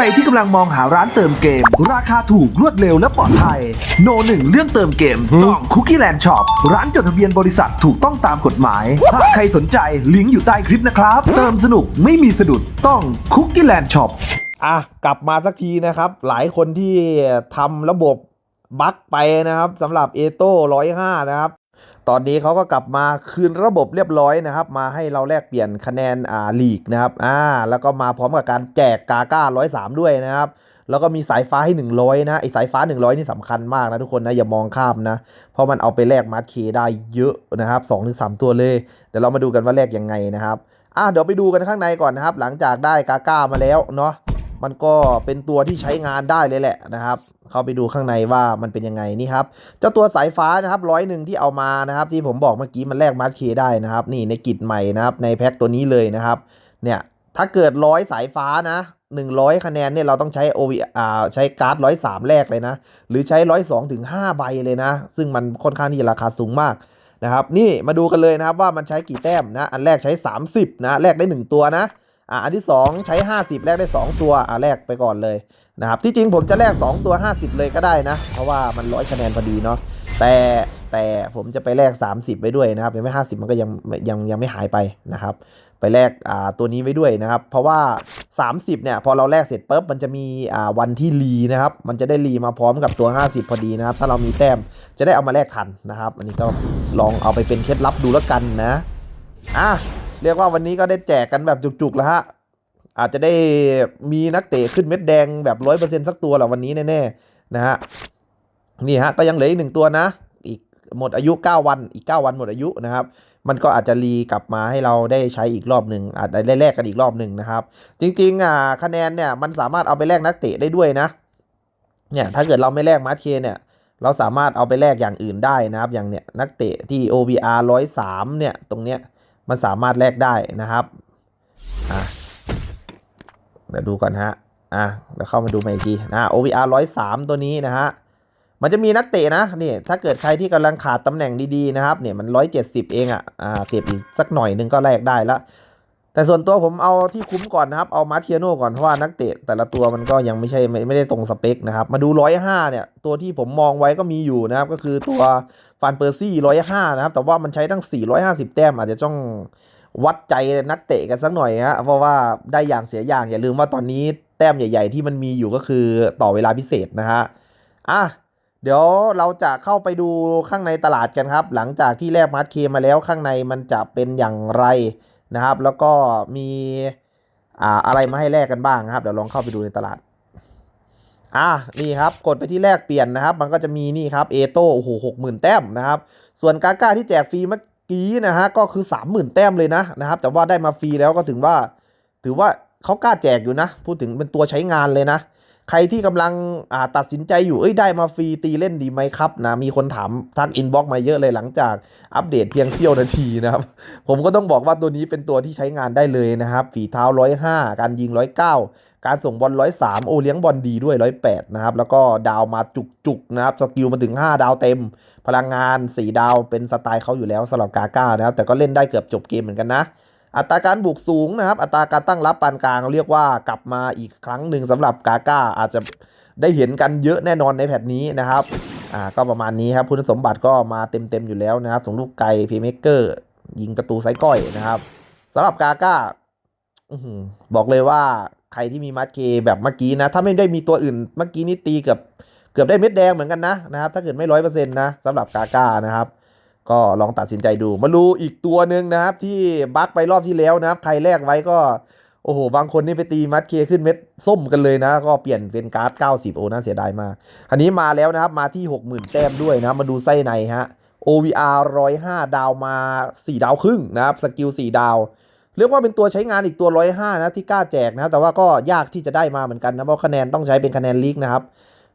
รที่กำลังมองหาร้านเติมเกม ราคาถูกรวดเร็วและปลอดภัย โนหนึ่งเรื่องเติมเกมต้องคุกกี้แลนด์ช็อปร้านจดทะเบียนบริษัทถูกต้องตามกฎหมาย ถ้าใครสนใจลิงก์อยู่ใต้คลิปนะครับ เติมสนุกไม่มีสะดุดต้องคุกกี้แลนด์ช็อปอะกลับมาสักทีนะครับ หลายคนที่ทำระบบบั๊กไปนะครับสำหรับเอโต้ร้อยห้านะครับ ตอนนี้เขาก็กลับมาคืนระบบเรียบร้อยนะครับ มาให้เราแลกเปลี่ยนคะแนนอ่าลีกนะครับอ่าแล้วก็มาพร้อมกับการแจกกาก้าร้อยสามด้วยนะครับแล้วก็มีสายฟ้าให้ 100 นะไอสายฟ้า 100 นี่สำคัญมากนะทุกคนนะ อย่ามองข้ามนะ เพราะมันเอาไปแลกมาร์คเคได้เยอะนะครับ2อถึงสตัวเลย เดี๋ยวเรามาดูกันว่าแลกยังไงนะครับอะเดี๋ยวไปดูกันข้างในก่อนนะครับ หลังจากได้กาก้ามาแล้วเนาะมันก็เป็นตัวที่ใช้งานได้เลยแหละนะครับ เข้าไปดูข้างในว่ามันเป็นยังไงนี่ครับเจ้าตัวสายฟ้านะครับร้อยหนึ่งที่เอามานะครับ ที่ผมบอกเมื่อกี้มันแลกมาร์คเคได้นะครับ นี่ในกิจใหม่นะครับ ในแพ็คตัวนี้เลยนะครับ เนี่ยถ้าเกิดร้อยสายฟ้านะหนึ่งร้อยคะแนนเนี่ยเราต้องใช้ OV อ่าใช้การ์ดร้อยสามแรกเลยนะ หรือใช้ร้อยสองถึงห้าใบเลยนะ ซึ่งมันค่อนข้างที่จะราคาสูงมากนะครับ นี่มาดูกันเลยนะครับว่ามันใช้กี่แต้มนะ อันแรกใช้ 30 นะ แลกได้ 1 ตัวนะ อ่าอันที่ 2 ใช้ 50 แลกได้ 2 ตัวอ่าแลกไปก่อนเลยนะครับที่จริงผมจะแลก 2 ตัว 50 เลยก็ได้นะ เพราะว่ามันร้อยคะแนนพอดีเนาะแต่แต่ผมจะไปแลก 30ไปด้วยนะครับยังไม่50มันก็ยังยังยังไม่หายไปนะครับ ไปแลกอ่าตัวนี้ไว้ด้วยนะครับ เพราะว่า 30 เนี่ย พอเราแลกเสร็จปุ๊บมันจะมีอ่าวันที่รีนะครับ มันจะได้รีมาพร้อมกับตัว 50 พอดีนะครับ ถ้าเรามีแต้มจะได้เอามาแลกทันนะครับ อันนี้ก็ลองเอาไปเป็นเคล็ดลับดูแล้วกันนะอะ เรียกว่าวันนี้ก็ได้แจกกันแบบจุกๆแล้วฮะ อาจจะได้มีนักเตะขึ้นเม็ดแดงแบบร้อยเปอร์เซ็นต์สักตัวแหละวันนี้แน่ๆนะฮะนี่ฮะก็ยังเหลืออีกหนึ่งตัวนะ อีกหมดอายุ 9 วันอีก 9 วันหมดอายุนะครับ มันก็อาจจะรีกลับมาให้เราได้ใช้อีกรอบหนึ่งอาจจะได้แลกกันอีกรอบหนึ่งนะครับ จริงๆอ่าคะแนนเนี่ยมันสามารถเอาไปแลกนักเตะได้ด้วยนะเนี่ยถ้าเกิดเราไม่แลกมาร์เคเนี่ยเราสามารถเอาไปแลกอย่างอื่นได้นะครับ อย่างเนี่ยนักเตะที่ OBR 103เนี่ยตรงเนี้ย มันสามารถแลกได้นะครับอะเดี๋ยวดูก่อนฮะอะเดี๋ยวเข้ามาดูใหม่อีกทีนะ OBR 103 ตัวนี้นะฮะมันจะมีนักเตะนะนี่ถ้าเกิดใครที่กำลังขาดตำแหน่งดีๆนะครับเนี่ยมันร้อยเจ็ดสิบเองอะ่ะอ่าเก็บอีกสักหน่อยนึงก็แลกได้ละ แต่ส่วนตัวผมเอาที่คุ้มก่อนนะครับ เอามาเทียโน่ก่อนเพราะว่านักเตะแต่ละตัวมันก็ยังไม่ใช่ไม่ไม่ได้ตรงสเปคนะครับ มาดูร้อยห้าเนี่ย ตัวที่ผมมองไว้ก็มีอยู่นะครับ ก็คือตัวฟานเปอร์ซี่ร้อยห้านะครับ แต่ว่ามันใช้ตั้งสี่ร้อยห้าสิบแต้มอาจจะต้องวัดใจนักเตะกันสักหน่อยฮะเพราะว่าได้อย่างเสียอย่างอย่าลืมว่าตอนนี้แต้มใหญ่ ๆ ที่มันมีอยู่ก็คือต่อเวลาพิเศษนะฮะอะเดี๋ยวเราจะเข้าไปดูข้างในตลาดกันครับ หลังจากที่แลกมาร์ทเคมาแล้วข้างในมันจะเป็นอย่างไร นะครับ แล้วก็มีอ่าอะไรมาให้แลกกันบ้างครับ เดี๋ยวลองเข้าไปดูในตลาด อะนี่ครับ กดไปที่แลกเปลี่ยนนะครับ มันก็จะมีนี่ครับเอโต้โอ้โหหกหมื่นแต้มนะครับ ส่วนกาก้าที่แจกฟรีเมื่อกี้นะฮะก็คือสามหมื่นแต้มเลยนะนะครับ แต่ว่าได้มาฟรีแล้วก็ถึงว่า ถือว่าเขากล้าแจกอยู่นะ พูดถึงเป็นตัวใช้งานเลยนะ ใครที่กำลังตัดสินใจอยู่เอ้ยได้มาฟรีตีเล่นดีไหมครับนะมีคนถามทักอินบ็อกมาเยอะเลยหลังจากอัปเดตเพียงเสี้ยวนาทีนะครับ ผมก็ต้องบอกว่าตัวนี้เป็นตัวที่ใช้งานได้เลยนะครับ ฝีเท้า 105 การยิง 109 การส่งบอล 103 โอเลี้ยงบอลดีด้วย 108 นะครับ แล้วก็ดาวมาจุกๆนะครับสกิลมาถึง 5 ดาวเต็ม พลังงาน 4 ดาวเป็นสไตล์เขาอยู่แล้วสำหรับกาก้านะครับแต่ก็เล่นได้เกือบจบเกมเหมือนกันนะ อัตราการบุกสูงนะครับ อัตราการตั้งรับปานกลางเรียกว่ากลับมาอีกครั้งหนึ่งสำหรับกาก้าอาจจะได้เห็นกันเยอะแน่นอนในแพทนี้นะครับอ่าก็ประมาณนี้ครับคุณสมบัติก็มาเต็มๆอยู่แล้วนะครับส่งลูกไกลเพย์เมเกอร์ยิงประตูไซก้อยนะครับสำหรับกาก้าบอกเลยว่าใครที่มีมัดเคแบบเมื่อกี้นะ ถ้าไม่ได้มีตัวอื่นเมื่อกี้นี่ตีเกือบเกือบได้เม็ดแดงเหมือนกันนะนะครับ ถ้าเกิดไม่ร้อยเปอร์เซ็นต์นะสำหรับกาก้านะครับ ก็ลองตัดสินใจดูมาดูอีกตัวหนึ่งนะครับ ที่บักไปรอบที่แล้วนะครับ ใครแลกไว้ก็โอ้โห บางคนนี่ไปตีมัดเคขึ้นเม็ดส้มกันเลยนะ ก็เปลี่ยนเป็นการ์ด 90 โอ้น่าเสียดายมาก อันนี้มาแล้วนะครับ มาที่ 60,000 แต้มด้วยนะ มาดูไส้ในฮะ OVR 105 ดาวมา 4 ดาวครึ่งนะครับ สกิล 4 ดาว เรียกว่าเป็นตัวใช้งานอีกตัว 105 นะที่กล้าแจกนะ แต่ว่าก็ยากที่จะได้มาเหมือนกันนะ เพราะคะแนนต้องใช้เป็นคะแนนลีกนะครับ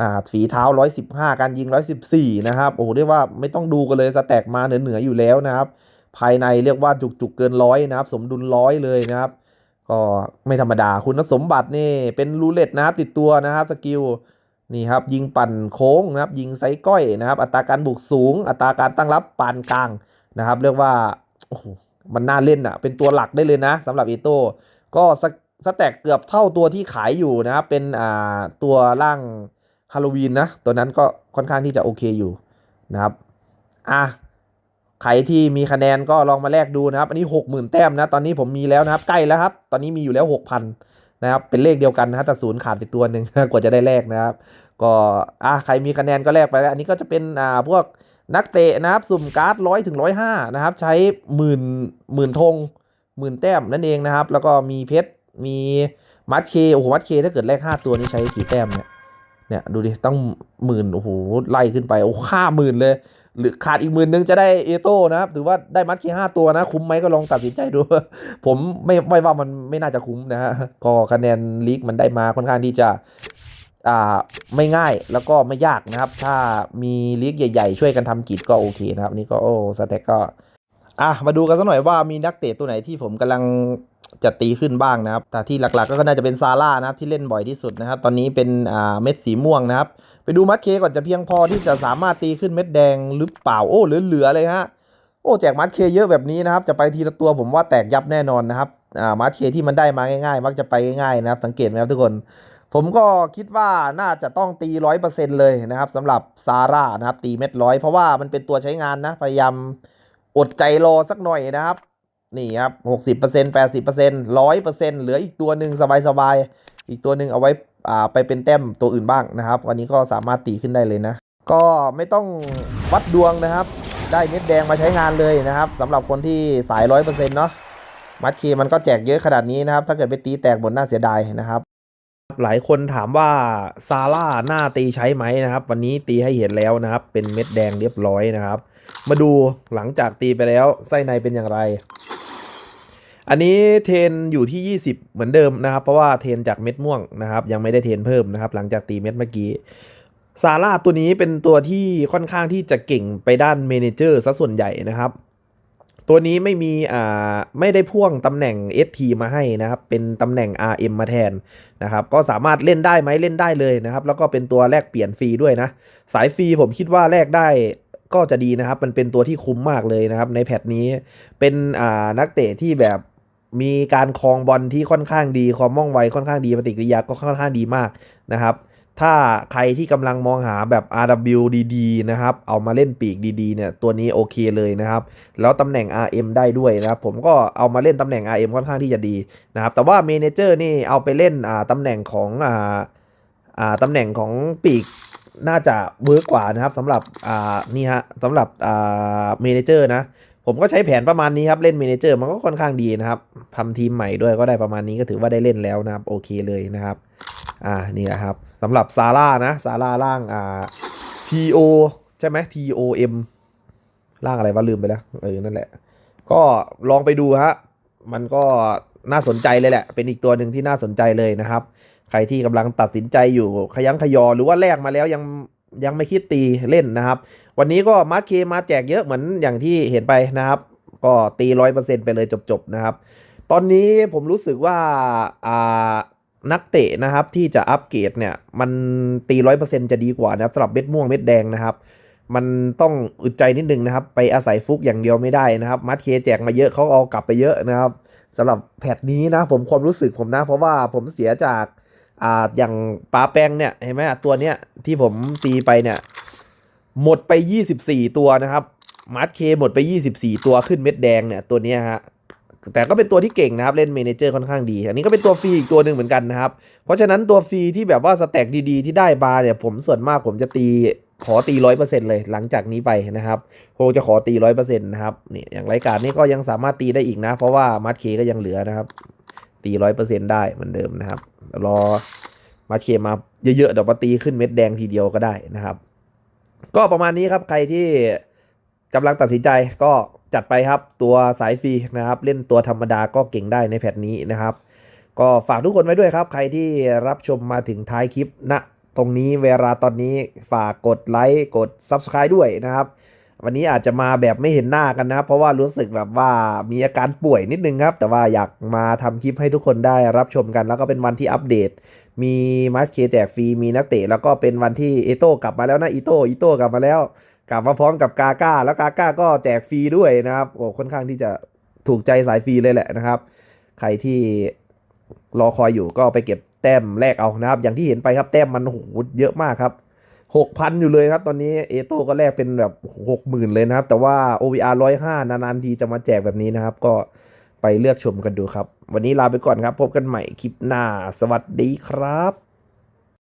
อ่าฝีเท้า 115 การยิง 114 นะครับ โอ้โห เรียกว่าไม่ต้องดูกันเลยสแต็กมาเหนือๆออยู่แล้วนะครับ ภายในเรียกว่าจุกๆเกินร้อยนะครับ สมดุลร้อยเลยนะครับ ก็ไม่ธรรมดา คุณสมบัตินี่เป็นรูเล็ตนะครับติดตัวนะครับสกิล นี่ครับ ยิงปั่นโค้งนะครับ ยิงไซก้อยนะครับ อัตราการบุกสูง อัตราการตั้งรับปานกลางนะครับ เรียกว่า โอ้โห มันน่าเล่นอะ เป็นตัวหลักได้เลยนะสำหรับเอโต้ ก็สสแต็กเกือบเท่าตัวที่ขายอยู่นะครับ เป็นอ่าตัวร่าง ฮาโลวีนนะตัวนั้นก็ค่อนข้างที่จะโอเคอยู่นะครับอะใครที่มีคะแนนก็ลองมาแลกดูนะครับ อันนี้หกหมื่นแต้มนะ ตอนนี้ผมมีแล้วนะครับ ใกล้แล้วครับ ตอนนี้มีอยู่แล้วหกพันนะครับ เป็นเลขเดียวกันนะแต่ศูนย์ขาดไปตัวหนึ่งกว่าจะได้แลกนะครับ ก็อะใครมีคะแนนก็แลกไปแล้ว อันนี้ก็จะเป็นอ่าพวกนักเตะนะครับ สุ่มการ์ดร้อยถึงร้อยห้านะครับ ใช้หมื่นหมื่นธงหมื่นแต้มนั่นเองนะครับ แล้วก็มีเพชร มีมัดเค โอ้โห มัดเคถ้าเกิดแลกห้าตัวนี้ใช้กี่แต้มเนี่ย เนี่ยดูดิต้องหมื่นโอ้โหไล่ขึ้นไปโอ้ห้าหมื่นเลย หรือขาดอีกหมื่นนึงจะได้เอโต้นะครับถือว่าได้มัดเคห้าตัวนะ คุ้มไหมก็ลองตัดสินใจดู ผมไม่ไม่ว่ามันไม่น่าจะคุ้มนะฮะก็คะแนนลีกมันได้มาค่อนข้างที่จะอ่าไม่ง่ายแล้วก็ไม่ยากนะครับ ถ้ามีลีกใหญ่ๆ ช่วยกันทำกิจก็โอเคนะครับนี่ก็โอ้สเต็กก็อะมาดูกันสักหน่อยว่ามีนักเตะตัวไหนที่ผมกำลัง จะตีขึ้นบ้างนะครับ แต่ที่หลักๆก็น่าจะเป็นซาร่านะครับที่เล่นบ่อยที่สุดนะครับ ตอนนี้เป็นอ่าเม็ดสีม่วงนะครับ ไปดูมัดเคก่อนจะเพียงพอที่จะสามารถตีขึ้นเม็ดแดงหรือเปล่า โอ้เหลือๆเลยฮะ โอ้แจกมัดเคเยอะแบบนี้นะครับ จะไปทีละตัวผมว่าแตกยับแน่นอนนะครับ อ่ามัดเคที่มันได้มาง่าย ๆ มักจะไปง่ายๆนะครับ สังเกตไหมครับทุกคน ผมก็คิดว่าน่าจะต้องตีร้อยเปอร์เซ็นเลยนะครับสำหรับซาร่านะครับตีเม็ดร้อยเพราะว่ามันเป็นตัวใช้งานนะพยายามอดใจรอสักหน่อยนะครับ นี่ครับหกสิบเปอร์เซ็นต์แปดสิบเปอร์เซ็นต์ร้อยเปอร์เซ็นต์เหลืออีกตัวหนึ่งสบายๆ อีกตัวหนึ่งเอาไว้อ่าไปเป็นแต้มตัวอื่นบ้างนะครับ วันนี้ก็สามารถตีขึ้นได้เลยนะ ก็ไม่ต้องวัดดวงนะครับ ได้เม็ดแดงมาใช้งานเลยนะครับสำหรับคนที่สายร้อยเปอร์เซ็นต์เนาะมัดเคมันก็แจกเยอะขนาดนี้นะครับ ถ้าเกิดไปตีแตกบนหน่าเสียดายนะครับ หลายคนถามว่าซาร่าหน้าตีใช้ไหมนะครับ วันนี้ตีให้เห็นแล้วนะครับ เป็นเม็ดแดงเรียบร้อยนะครับ มาดูหลังจากตีไปแล้วไส้ในเป็นอย่างไร อันนี้เทนอยู่ที่ 20 เหมือนเดิมนะครับ เพราะว่าเทนจากเม็ดม่วงนะครับ ยังไม่ได้เทนเพิ่มนะครับ หลังจากตีเม็ดเมื่อกี้ซาร่าตัวนี้เป็นตัวที่ค่อนข้างที่จะเก่งไปด้านเมนเจอร์ซะส่วนใหญ่นะครับ ตัวนี้ไม่มีอ่าไม่ได้พ่วงตำแหน่ง ST มาให้นะครับ เป็นตำแหน่ง RM มาแทนนะครับ ก็สามารถเล่นได้ไหมเล่นได้เลยนะครับ แล้วก็เป็นตัวแลกเปลี่ยนฟรีด้วยนะ สายฟรีผมคิดว่าแลกได้ก็จะดีนะครับ มันเป็นตัวที่คุ้มมากเลยนะครับ ในแพทนี้เป็นอ่านักเตะที่แบบ มีการครองบอลที่ค่อนข้างดีความว่องไวค่อนข้างดีปฏิกิริยาก็ค่อนข้างดีมากนะครับ ถ้าใครที่กำลังมองหาแบบ RW ดีๆนะครับ เอามาเล่นปีกดีๆเนี่ยตัวนี้โอเคเลยนะครับ แล้วตำแหน่ง RM ได้ด้วยนะครับ ผมก็เอามาเล่นตำแหน่ง RM ค่อนข้างที่จะดีนะครับ แต่ว่าเมนเจอร์นี่เอาไปเล่นอ่าตำแหน่งของอ่าอ่าตำแหน่งของปีกน่าจะเวิร์กกว่านะครับสำหรับอ่านี่ฮะสำหรับอ่าเมนเจอร์นะ ผมก็ใช้แผนประมาณนี้ครับ เล่นเมนเจอร์มันก็ค่อนข้างดีนะครับทำทีมใหม่ด้วยก็ได้ประมาณนี้ก็ถือว่าได้เล่นแล้วนะครับ โอเคเลยนะครับ อ่านี่แหละครับสำหรับซาร่านะซาร่าล่างอ่า TO ใช่ไหม TOM ล่างอะไรวะลืมไปแล้วเออนั่นแหละ ก็ลองไปดูฮะมันก็น่าสนใจเลยแหละ เป็นอีกตัวหนึ่งที่น่าสนใจเลยนะครับ ใครที่กำลังตัดสินใจอยู่ขยันขยอหรือว่าแลกมาแล้วยัง ยังไม่คิดตีเล่นนะครับ วันนี้ก็มาร์คเคมาแจกเยอะเหมือนอย่างที่เห็นไปนะครับ ก็ตีร้อยเปอร์เซ็นไปเลยจบๆนะครับ ตอนนี้ผมรู้สึกว่าอ่านักเตะนะครับที่จะอัปเกรดเนี่ยมันตีร้อยเปอร์เซ็นจะดีกว่านะครับสำหรับเม็ดม่วงเม็ดแดงนะครับ มันต้องอึดใจนิดนึงนะครับ ไปอาศัยฟุกอย่างเดียวไม่ได้นะครับมัดเคแจกมาเยอะเขาเอากลับไปเยอะนะครับสำหรับแพทนี้นะผมความรู้สึกผมนะ เพราะว่าผมเสียจาก อ่าอย่างปลาแป้งเนี่ยเห็นไหมตัวเนี้ยที่ผมตีไปเนี่ย หมดไป 24 ตัวนะครับมาร์ทเคหมดไป 24 ตัวขึ้นเม็ดแดงเนี่ยตัวเนี้ยฮะแต่ก็เป็นตัวที่เก่งนะครับ เล่นเมนเจอร์ค่อนข้างดี อันนี้ก็เป็นตัวฟรีอีกตัวหนึ่งเหมือนกันนะครับ เพราะฉะนั้นตัวฟรีที่แบบว่าสแต็กดีๆ ที่ได้มาเนี่ย ผมส่วนมากผมจะตีขอตีร้อยเปอร์เซ็นต์เลยหลังจากนี้ไปนะครับคงจะขอตีร้อยเปอร์เซ็นต์นะครับนี่อย่างรายการนี้ก็ยังสามารถตีได้อีกนะ เพราะว่ามาร์ทเคก็ยังเหลือนะครับ ตีร้อยเปอร์เซ็นได้เหมือนเดิมนะครับ รอมาร์ทเคมาเยอะๆเดี๋ยวมาตีขึ้นเม็ดแดงทีเดียวก็ได้นะครับ ก็ประมาณนี้ครับใครที่กำลังตัดสินใจก็จัดไปครับตัวสายฟรีนะครับ เล่นตัวธรรมดาก็เก่งได้ในแพทนี้นะครับ ก็ฝากทุกคนไว้ด้วยครับ ใครที่รับชมมาถึงท้ายคลิปณตรงนี้เวลาตอนนี้ฝากกดไลค์กด Subscribe ด้วยนะครับ วันนี้อาจจะมาแบบไม่เห็นหน้ากันนะครับเพราะว่ารู้สึกแบบว่ามีอาการป่วยนิดนึงครับ แต่ว่าอยากมาทำคลิปให้ทุกคนได้รับชมกัน แล้วก็เป็นวันที่อัปเดต มีมาสเคแจกฟรีมีนักเตะแล้วก็เป็นวันที่เอโต้กลับมาแล้วนะอีโต้อีโต้กลับมาแล้ว กลับมาพร้อมกับกาก้าแล้วกาก้าก็แจกฟรีด้วยนะครับโอ้ค่อนข้างที่จะถูกใจสายฟรีเลยแหละนะครับ ใครที่รอคอยอยู่ก็ไปเก็บแต้มแรกเอานะครับ อย่างที่เห็นไปครับแต้มมันโอ้โหเยอะมากครับ หกพันอยู่เลยครับ ตอนนี้เอโต้ก็แลกเป็นแบบหกหมื่นเลยนะครับ แต่ว่า OVR ร้อยห้านานๆทีจะมาแจกแบบนี้นะครับ ก็ไปเลือกชมกันดูครับ วันนี้ลาไปก่อนครับ พบกันใหม่คลิปหน้า สวัสดีครับ